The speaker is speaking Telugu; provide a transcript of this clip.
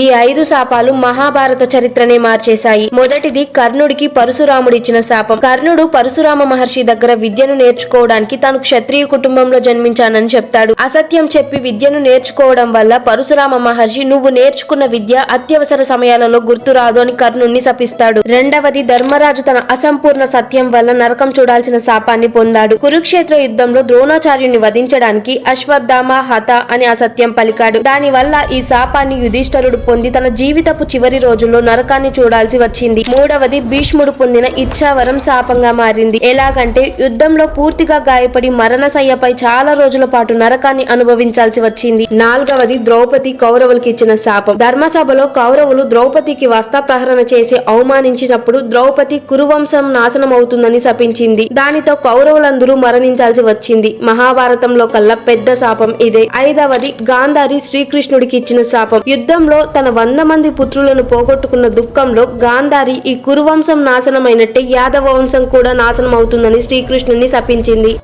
ఈ ఐదు శాపాలు మహాభారత చరిత్రనే మార్చేశాయి. మొదటిది కర్ణుడికి పరశురాముడిచ్చిన శాపం. కర్ణుడు పరశురామ మహర్షి దగ్గర విద్యను నేర్చుకోవడానికి తాను క్షత్రియ కుటుంబంలో జన్మించానని చెప్తాడు. అసత్యం చెప్పి విద్యను నేర్చుకోవడం వల్ల పరశురామ మహర్షి నువ్వు నేర్చుకున్న విద్య అత్యవసర సమయాలలో గుర్తురాదు అని కర్ణుణ్ణి శపిస్తాడు. రెండవది ధర్మరాజు తన అసంపూర్ణ సత్యం వల్ల నరకం చూడాల్సిన శాపాన్ని పొందాడు. కురుక్షేత్ర యుద్ధంలో ద్రోణాచార్యుని వధించడానికి అశ్వత్థామ హత అని అసత్యం పలికాడు. దాని వల్ల ఈ శాపాన్ని యుధిష్ఠరుడు పొంది తన జీవితపు చివరి రోజుల్లో నరకాన్ని చూడాల్సి వచ్చింది. మూడవది భీష్ముడు పొందిన ఇచ్చావరం శాపంగా మారింది. ఎలాగంటే యుద్ధంలో పూర్తిగా గాయపడి మరణశయ్యపై చాలా రోజుల పాటు నరకాన్ని అనుభవించాల్సి వచ్చింది. నాలుగవది ద్రౌపది కౌరవులకి ఇచ్చిన శాపం. ధర్మసభలో కౌరవులు ద్రౌపదికి వస్త్రప్రహరణ చేసి అవమానించినప్పుడు ద్రౌపది కురువంశం నాశనం అవుతుందని శపించింది. దానితో కౌరవులందరూ మరణించాల్సి వచ్చింది. మహాభారతంలో కల్లా పెద్ద శాపం ఇదే. ఐదవది గాంధారి శ్రీకృష్ణుడికి ఇచ్చిన శాపం. యుద్ధంలో తన వంద మంది పుత్రులను పోగొట్టుకున్న దుఃఖంలో గాంధారి ఈ కురువంశం నాశనమైనట్టే యాదవ వంశం కూడా నాశనం అవుతుందని శ్రీకృష్ణుని శపించింది.